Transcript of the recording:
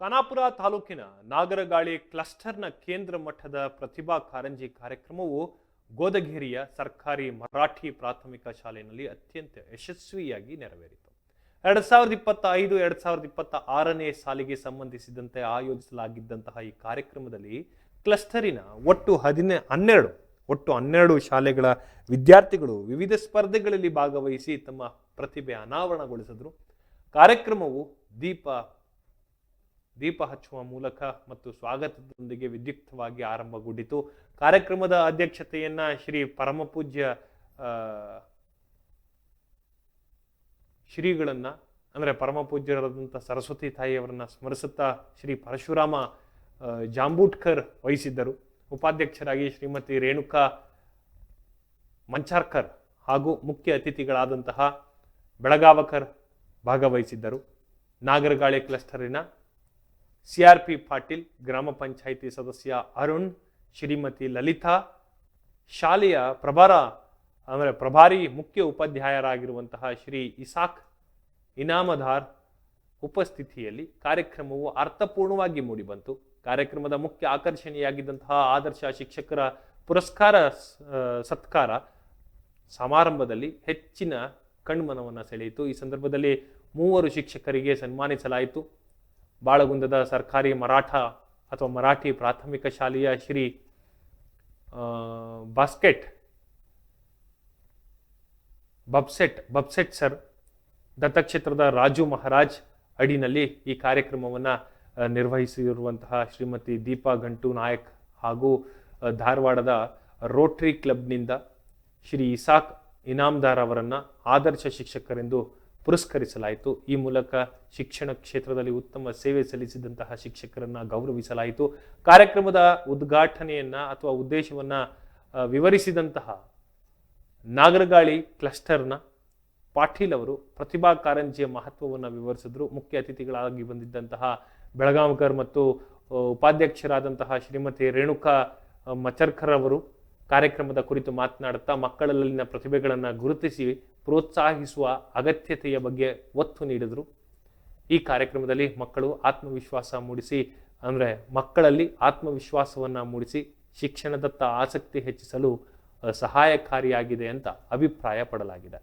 ಖಾನಾಪುರ ತಾಲೂಕಿನ ನಾಗರಗಾಳಿ ಕ್ಲಸ್ಟರ್ನ ಕೇಂದ್ರ ಮಠದ ಪ್ರತಿಭಾ ಕಾರಂಜಿ ಕಾರ್ಯಕ್ರಮವು ಗೋದಗೇರಿಯ ಸರ್ಕಾರಿ ಮರಾಠಿ ಪ್ರಾಥಮಿಕ ಶಾಲೆಯಲ್ಲಿ ಅತ್ಯಂತ ಯಶಸ್ವಿಯಾಗಿ ನೆರವೇರಿತು. ಎರಡ್ ಸಾವಿರದ ಇಪ್ಪತ್ತ ಐದು ಎರಡ್ ಸಾವಿರದ ಇಪ್ಪತ್ತ ಆರನೇ ಸಾಲಿಗೆ ಸಂಬಂಧಿಸಿದಂತೆ ಆಯೋಜಿಸಲಾಗಿದ್ದಂತಹ ಈ ಕಾರ್ಯಕ್ರಮದಲ್ಲಿ ಕ್ಲಸ್ಟರಿನ ಒಟ್ಟು ಹದಿನ, ಹನ್ನೆರಡು, ಒಟ್ಟು ಹನ್ನೆರಡು ಶಾಲೆಗಳ ವಿದ್ಯಾರ್ಥಿಗಳು ವಿವಿಧ ಸ್ಪರ್ಧೆಗಳಲ್ಲಿ ಭಾಗವಹಿಸಿ ತಮ್ಮ ಪ್ರತಿಭೆ ಅನಾವರಣಗೊಳಿಸಿದ್ರು. ಕಾರ್ಯಕ್ರಮವು ದೀಪ ದೀಪ ಹಚ್ಚುವ ಮೂಲಕ ಮತ್ತು ಸ್ವಾಗತದೊಂದಿಗೆ ವಿದ್ಯುಕ್ತವಾಗಿ ಆರಂಭಗೊಂಡಿತು. ಕಾರ್ಯಕ್ರಮದ ಅಧ್ಯಕ್ಷತೆಯನ್ನ ಶ್ರೀ ಪರಮಪೂಜ್ಯ ಶ್ರೀಗಳನ್ನ, ಅಂದ್ರೆ ಪರಮಪೂಜ್ಯರಾದಂಥ ಸರಸ್ವತಿ ತಾಯಿಯವರನ್ನ ಸ್ಮರಿಸುತ್ತಾ ಶ್ರೀ ಪರಶುರಾಮ ಜಾಂಬೂಟ್ಕರ್ ವಹಿಸಿದ್ದರು. ಉಪಾಧ್ಯಕ್ಷರಾಗಿ ಶ್ರೀಮತಿ ರೇಣುಕಾ ಮಂಚಾರ್ಕರ್ ಹಾಗೂ ಮುಖ್ಯ ಅತಿಥಿಗಳಾದಂತಹ ಬೆಳಗಾವಕರ್ ಭಾಗವಹಿಸಿದ್ದರು. ನಾಗರಗಾಳಿ ಕ್ಲಸ್ಟರಿನ ಸಿ ಆರ್ ಪಿ ಪಾಟೀಲ್ ಗ್ರಾಮ ಪಂಚಾಯಿತಿ ಸದಸ್ಯ ಅರುಣ್, ಶ್ರೀಮತಿ ಲಲಿತಾ, ಶಾಲೆಯ ಪ್ರಭಾರ, ಅಂದರೆ ಪ್ರಭಾರಿ ಮುಖ್ಯ ಉಪಾಧ್ಯಾಯರಾಗಿರುವಂತಹ ಶ್ರೀ ಇಸಾಕ್ ಇನಾಮದಾರ್ ಉಪಸ್ಥಿತಿಯಲ್ಲಿ ಕಾರ್ಯಕ್ರಮವು ಅರ್ಥಪೂರ್ಣವಾಗಿ ಮೂಡಿಬಂತು. ಕಾರ್ಯಕ್ರಮದ ಮುಖ್ಯ ಆಕರ್ಷಣೆಯಾಗಿದ್ದಂತಹ ಆದರ್ಶ ಶಿಕ್ಷಕರ ಪುರಸ್ಕಾರ ಸತ್ಕಾರ ಸಮಾರಂಭದಲ್ಲಿ ಹೆಚ್ಚಿನ ಕಣ್ಮನವನ್ನು ಸೆಳೆಯಿತು. ಈ ಸಂದರ್ಭದಲ್ಲಿ ಮೂವರು ಶಿಕ್ಷಕರಿಗೆ ಸನ್ಮಾನಿಸಲಾಯಿತು. ಬಾಳಗುಂದದ ಸರ್ಕಾರಿ ಮರಾಠ ಅಥವಾ ಮರಾಠಿ ಪ್ರಾಥಮಿಕ ಶಾಲೆಯ ಶ್ರೀ ಬಾಸ್ಕೆಟ್, ಬಬ್ಸೆಟ್ ಬಬ್ಸೆಟ್ ಸರ್, ದತ್ತಕ್ಷೇತ್ರದ ರಾಜು ಮಹಾರಾಜ್ ಅಡಿನಲ್ಲಿ ಈ ಕಾರ್ಯಕ್ರಮವನ್ನು ನಿರ್ವಹಿಸಿರುವಂತಹ ಶ್ರೀಮತಿ ದೀಪಾ ಗಂಟು ನಾಯಕ್ ಹಾಗೂ ಧಾರವಾಡದ ರೋಟ್ರಿ ಕ್ಲಬ್ನಿಂದ ಶ್ರೀ ಇಸಾಕ್ ಇನಾಮ್ದಾರ್ ಅವರನ್ನು ಆದರ್ಶ ಶಿಕ್ಷಕರೆಂದು ಪುರಸ್ಕರಿಸಲಾಯಿತು. ಈ ಮೂಲಕ ಶಿಕ್ಷಣ ಕ್ಷೇತ್ರದಲ್ಲಿ ಉತ್ತಮ ಸೇವೆ ಸಲ್ಲಿಸಿದಂತಹ ಶಿಕ್ಷಕರನ್ನ ಗೌರವಿಸಲಾಯಿತು. ಕಾರ್ಯಕ್ರಮದ ಉದ್ಘಾಟನೆಯನ್ನ ಅಥವಾ ಉದ್ದೇಶವನ್ನ ವಿವರಿಸಿದಂತಹ ನಾಗರಗಾಳಿ ಕ್ಲಸ್ಟರ್ನ ಪಾಟೀಲ್ ಅವರು ಪ್ರತಿಭಾ ಕಾರಂಜಿಯ ಮಹತ್ವವನ್ನು ವಿವರಿಸಿದ್ರು. ಮುಖ್ಯ ಅತಿಥಿಗಳಾಗಿ ಬಂದಿದ್ದಂತಹ ಬೆಳಗಾಂಕರ್ ಮತ್ತು ಉಪಾಧ್ಯಕ್ಷರಾದಂತಹ ಶ್ರೀಮತಿ ರೇಣುಕಾ ಮಚರ್ಕರ್ ಅವರು ಕಾರ್ಯಕ್ರಮದ ಕುರಿತು ಮಾತನಾಡುತ್ತಾ ಮಕ್ಕಳಲ್ಲಿನ ಪ್ರತಿಭೆಗಳನ್ನು ಗುರುತಿಸಿ ಪ್ರೋತ್ಸಾಹಿಸುವ ಅಗತ್ಯತೆಯ ಬಗ್ಗೆ ಒತ್ತು ನೀಡಿದರು. ಈ ಕಾರ್ಯಕ್ರಮದಲ್ಲಿ ಮಕ್ಕಳು ಆತ್ಮವಿಶ್ವಾಸ ಮೂಡಿಸಿ, ಅಂದರೆ ಮಕ್ಕಳಲ್ಲಿ ಆತ್ಮವಿಶ್ವಾಸವನ್ನು ಮೂಡಿಸಿ ಶಿಕ್ಷಣದತ್ತ ಆಸಕ್ತಿ ಹೆಚ್ಚಿಸಲು ಸಹಾಯಕಾರಿಯಾಗಿದೆ ಅಂತ ಅಭಿಪ್ರಾಯ ಪಡಲಾಗಿದೆ